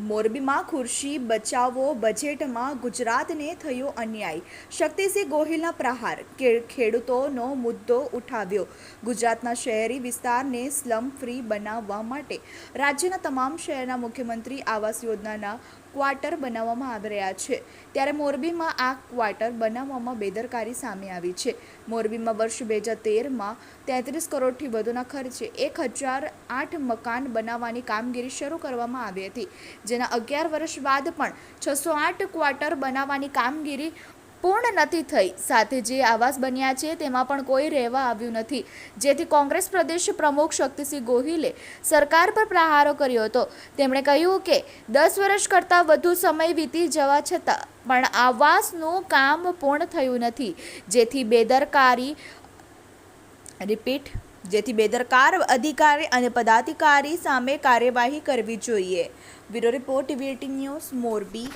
મોરબીમાં ખુરશી બચાવો બજેટમાં ગુજરાતને થયો અન્યાય. શક્તિસિંહ ગોહિલના પ્રહાર ખેડૂતોનો મુદ્દો ઉઠાવ્યો. ગુજરાતના શહેરી વિસ્તારને સ્લમ ફ્રી બનાવવા માટે રાજ્યના તમામ શહેરના મુખ્યમંત્રી આવાસ યોજનાના ક્વાર્ટર બનાવવામાં આવી રહ્યા છે. ત્યારે મોરબીમાં આ ક્વાર્ટર બનાવવામાં બેદરકારી સામે આવી છે. મોરબીમાં વર્ષ બે હજાર તેરમાં તેત્રીસ કરોડથી વધુના ખર્ચે એક હજાર આઠ મકાન બનાવવાની કામગીરી શરૂ કરવામાં આવી હતી. જેના અગિયાર વર્ષ બાદ પણ છસો આઠ ક્વાર્ટર બનાવવાની કામગીરી પૂર્ણ નથી થઈ. સાથે જે આવાસ બન્યા છે, તેમાં પણ કોઈ રહેવા આવ્યું નથી. જેથી કોંગ્રેસ પ્રદેશ પ્રમુખ શક્તિસિંહ ગોહિલે સરકાર પર પ્રહારો કર્યો હતો. તેમણે કહ્યું કે, દસ વર્ષ કરતાં વધુ સમય વીતી જવા છતાં પણ આવાસનું કામ પૂર્ણ થયું નથી. જેથી બેદરકારી રિપીટ, જેથી બેદરકાર અધિકારી અને પદાધિકારી સામે કાર્યવાહી કરવી જોઈએ. Bureau report TV news, Morbi.